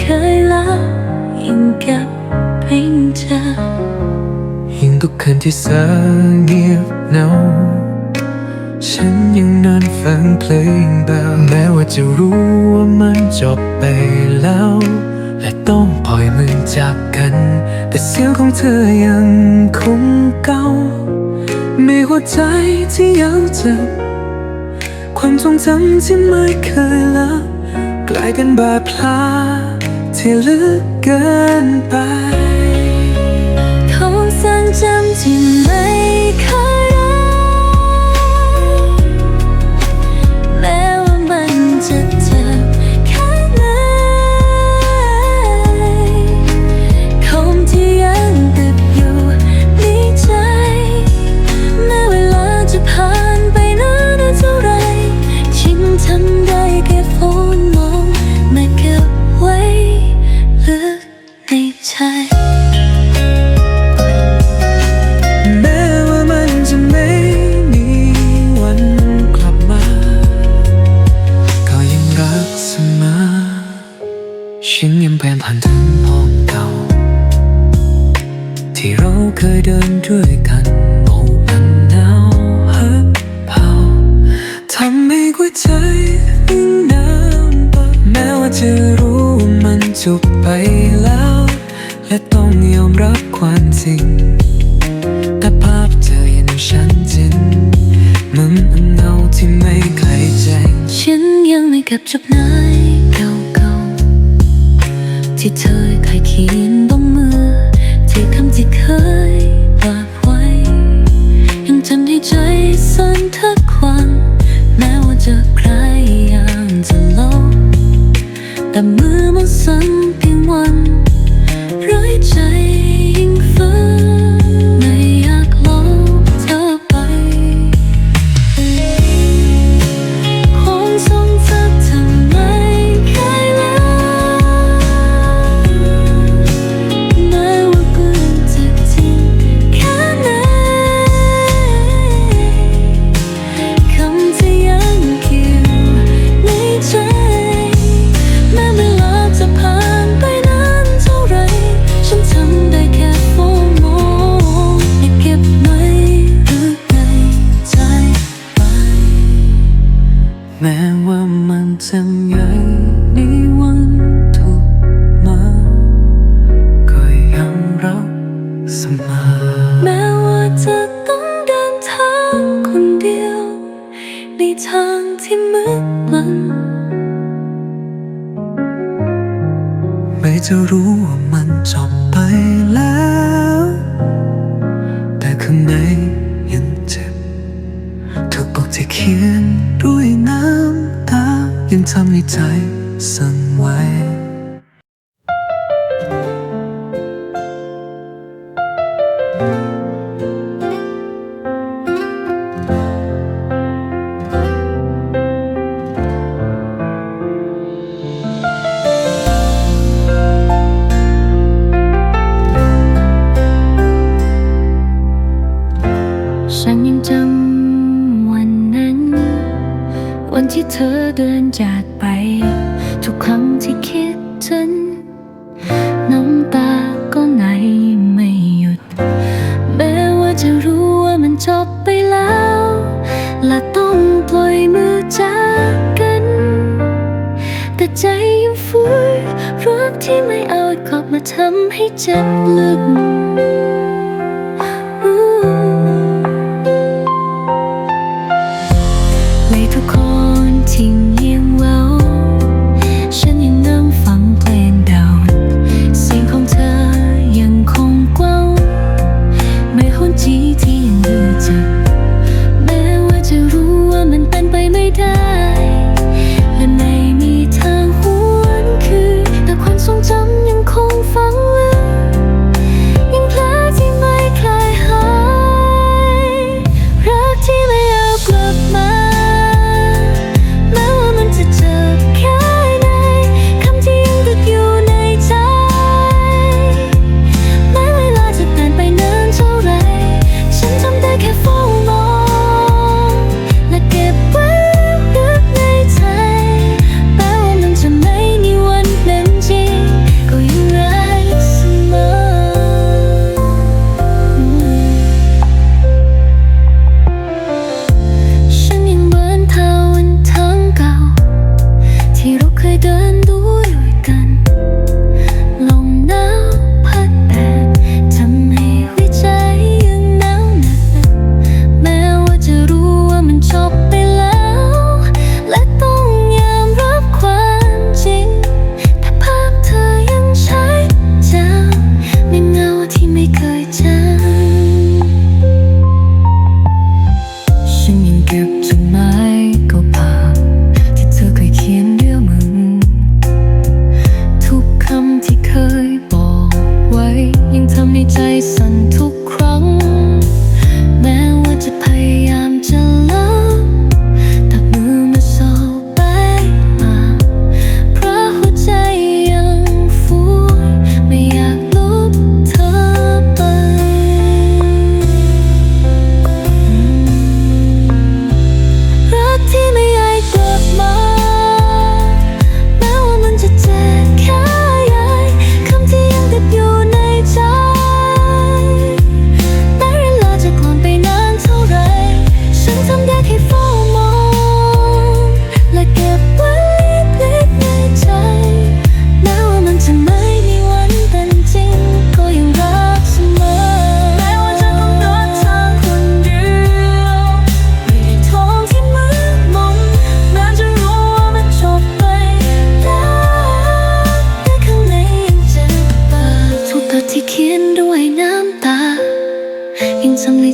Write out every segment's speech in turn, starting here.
เคยละยิ่งกับไม่เจอยิ่งทุกคืนที่เธอเงียบเงาฉันยังนอนฟังเพลงเบาแม้ว่าจะรู้ว่ามันจบไปแล้ว และต้องปล่อยมือจากกัน แต่เสียงของเธอยังคงเก่ามีหัวใจที่ยังเจ็บความทรงจำที่ไม่เคยละกลายเป็นบาดแผล ที่ลึกเกินไปของทรงจำที่ไม่เคย จบไปแล้ว และต้องยอมรับความจริงแต่ภาพเธอยังชัดเจนมือนเงาที่ไม่เคยแจ้งฉันยังไม่เก็บจดหมายเก่าๆที่เธอเคยเขียนบนมือที่คำที่เคยฝากไว้ ยังจำในใจสั่น ไม่จะรู้ว่ามันจบไปแล้ว แต่ข้างในยังเจ็บทุกบทที่เขียนด้วยน้ำตายังทำให้ใจสั่นไหว คิดถึงน้ำตาก็ไหลไม่หยุด แม้ว่าจะรู้ว่ามันจบไปแล้ว และต้องปล่อยมือจากกัน แต่ใจยังฟื้นรักที่ไม่เอากลับมาทำให้เจ็บลึก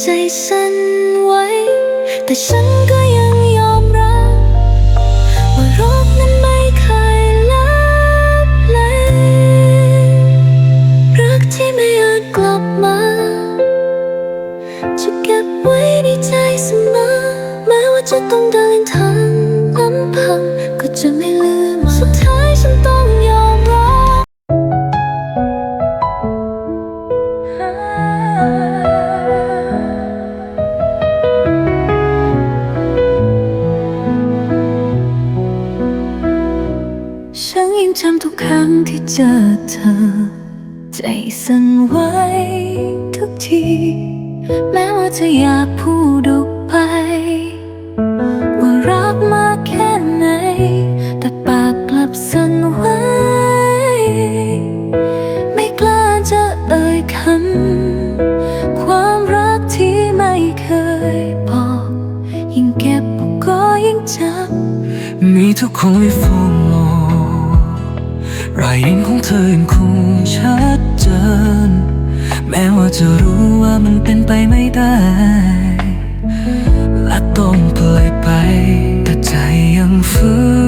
ใจสั่นไหวแต่ฉันก็ยังยอมรับ ว่ารักนั้นไม่เคยลับเลยรักที่ไม่อาจกลับมา จะเก็บไว้ในใจเสมอแม้ว่าจะต้องเดินทาง งที่เจอเธอ ใจสั่นไหวทุกที แม้ว่าจะอยากพูดออกไป ว่ารักมากแค่ไหน แต่ปากกลับสั่นไหวไม่กล้าจะเอ่ยคำความรักที่ไม่เคยบอก ยิ่งเก็บก็ยิ่งจับมีทุกคนที่ฟ้อ เธอยังคงชัดเจน แม้ว่าจะรู้ว่ามันเป็นไปไม่ได้ และต้องเปลยไป แต่ใจยังฝืน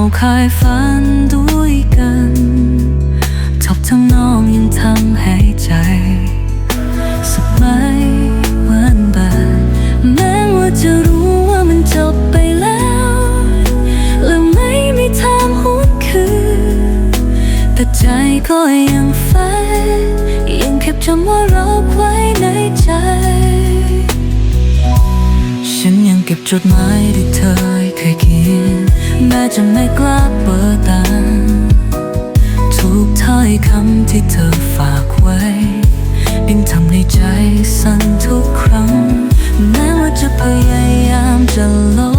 เราเคยฝันด้วยกันจบทั้งน้องยังทำให้ใจสักไม่หวานบานแม้ว่าจะรู้ว่ามันจบไปแล้ว และไม่มีทางหวนคืนแต่ใจก็ยังฝันยังเก็บจำว่าเราไว้ในใจ ฉันยังเก็บจดหมายที่ จะไม่กล้าเปิดตาทุกถ้อยคำที่เธอฝากไว้ยิ่งทำให้ใจสั่นทุกครั้ง แม้ว่าจะพยายามจะลบ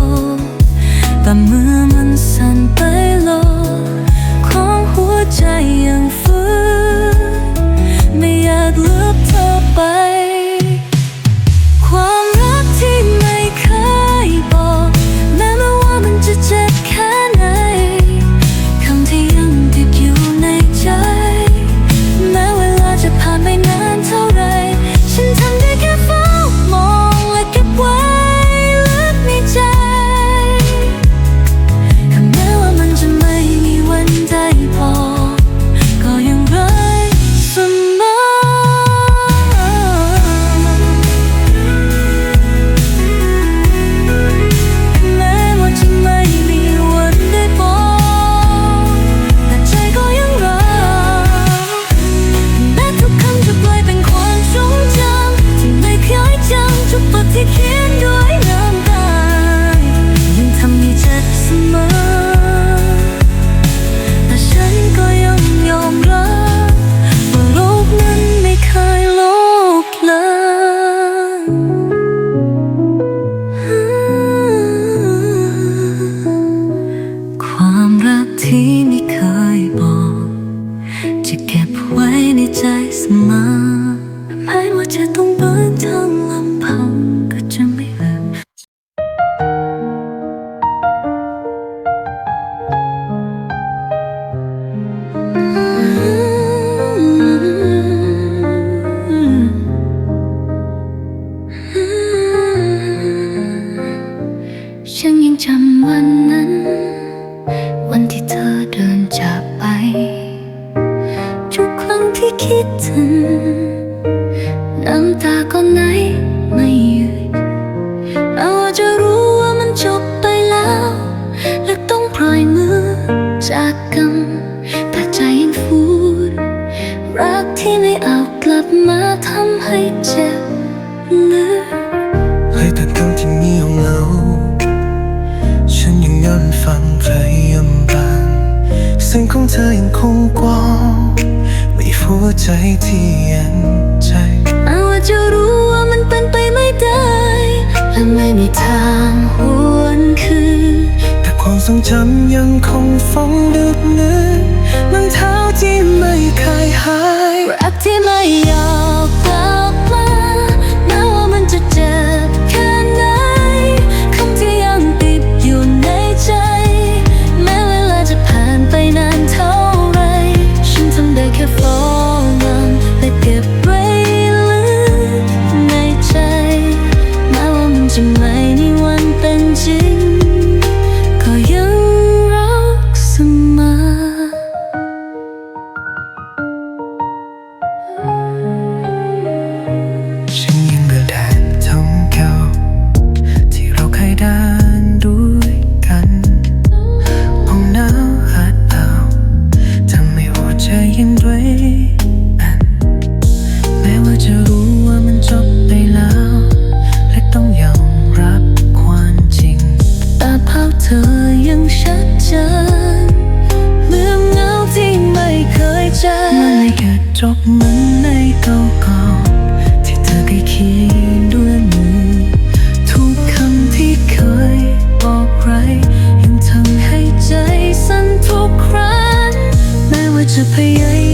ทั้งที่มีห้องเงา ฉันยังย้อนฟังใครยำบางซึ่งของเธอยังคงกว้างไม่หัวใจที่ยันใจอาว่าจะรู้ว่ามันเป็นไปไม่ได้และไม่มีทางหวนคืนแต่ความทรงจำยังคงฟังดึกนึกมันเท้าที่ไม่เคยหายรักที่ไม่ยอม tonight superior.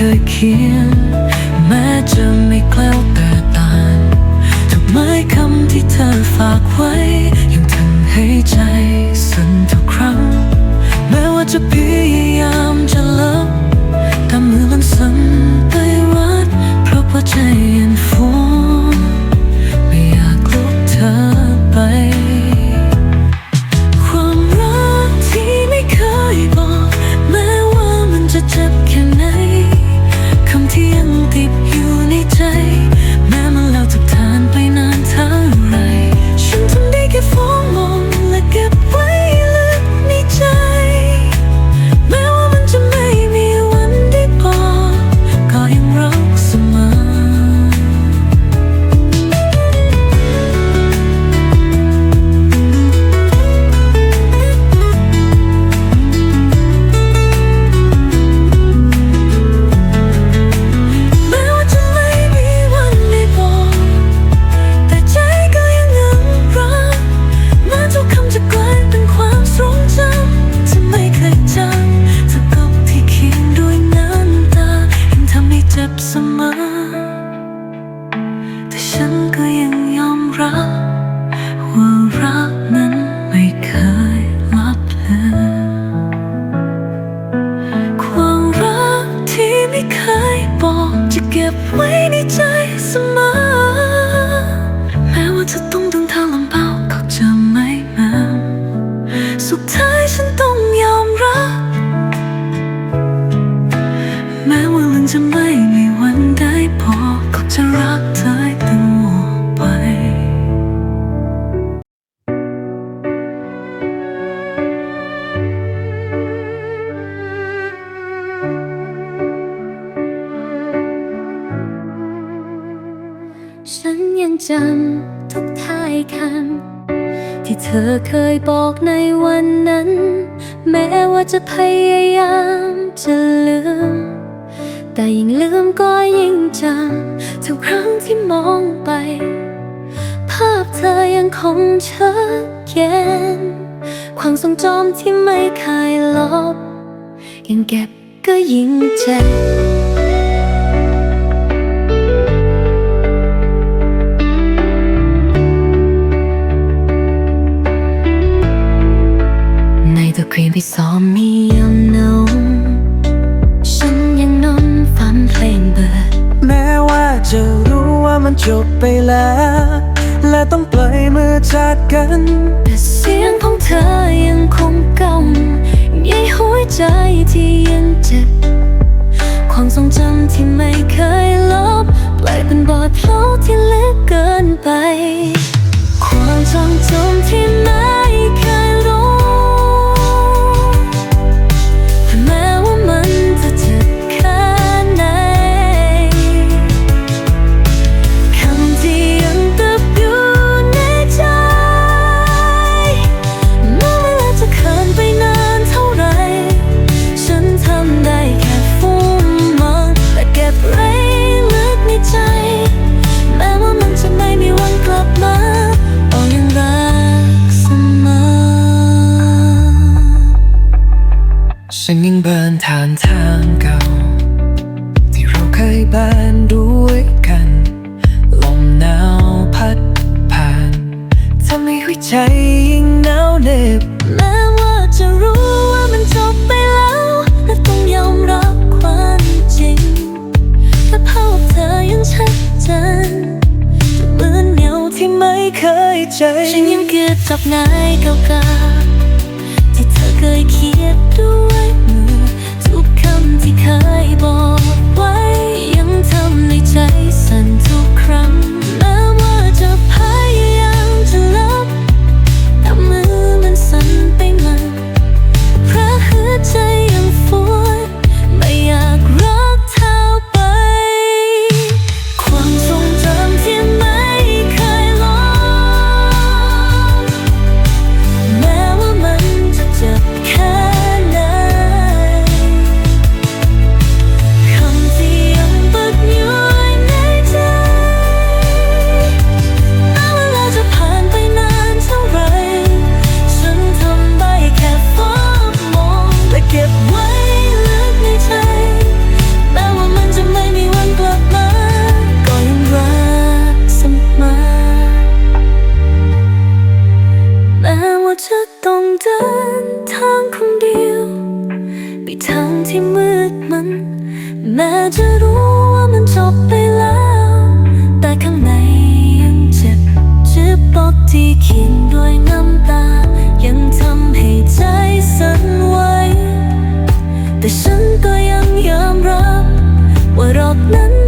again เคยบอกในวันนั้น แม้ว่าจะพยายามจะลืม แต่ยิ่งลืมก็ยิ่งจำทุกครั้งที่มองไป ภาพเธอยังคงชัดเจนความทรงจำที่ไม่เคยลบยังเก็บก็ยิ่งเจ็บ ที่ซ้อมมียามนอนฉันยังนอนฝันเพลงเบิดแม้ว่าจะรู้ว่ามันจบไปแล้ว และต้องปล่อยมือจากกัน ฉันยังเบินทานทางเก่า ที่เราเคยบานด้วยกัน ลมหนาวพัดผ่านทำให้หัวใจยิ่งหนาวเหน็บแม้ว่าจะรู้ว่ามันจบไปแล้วและต้องยอมรับความจริงแต่ภาพเธอยังชัดเจนเหมือนเหนียวที่ไม่เคยใจ ฉันยังเกือบจับนายเก่า เคยเขียนด้วยมือ ทุกคำที่เคยบอกไว้ ยังทำในใจสั่น จะต้องเดินทางคนเดียว ไปทางที่มืดมัน แม้จะรู้ว่ามันจบไปแล้ว แต่ข้างในยังเจ็บเจ็บบอกที่เขียนด้วยน้ำตา ยังทำให้ใจสั่นไหวแต่ฉันก็ยังยอมรับ ว่ารอบนั้น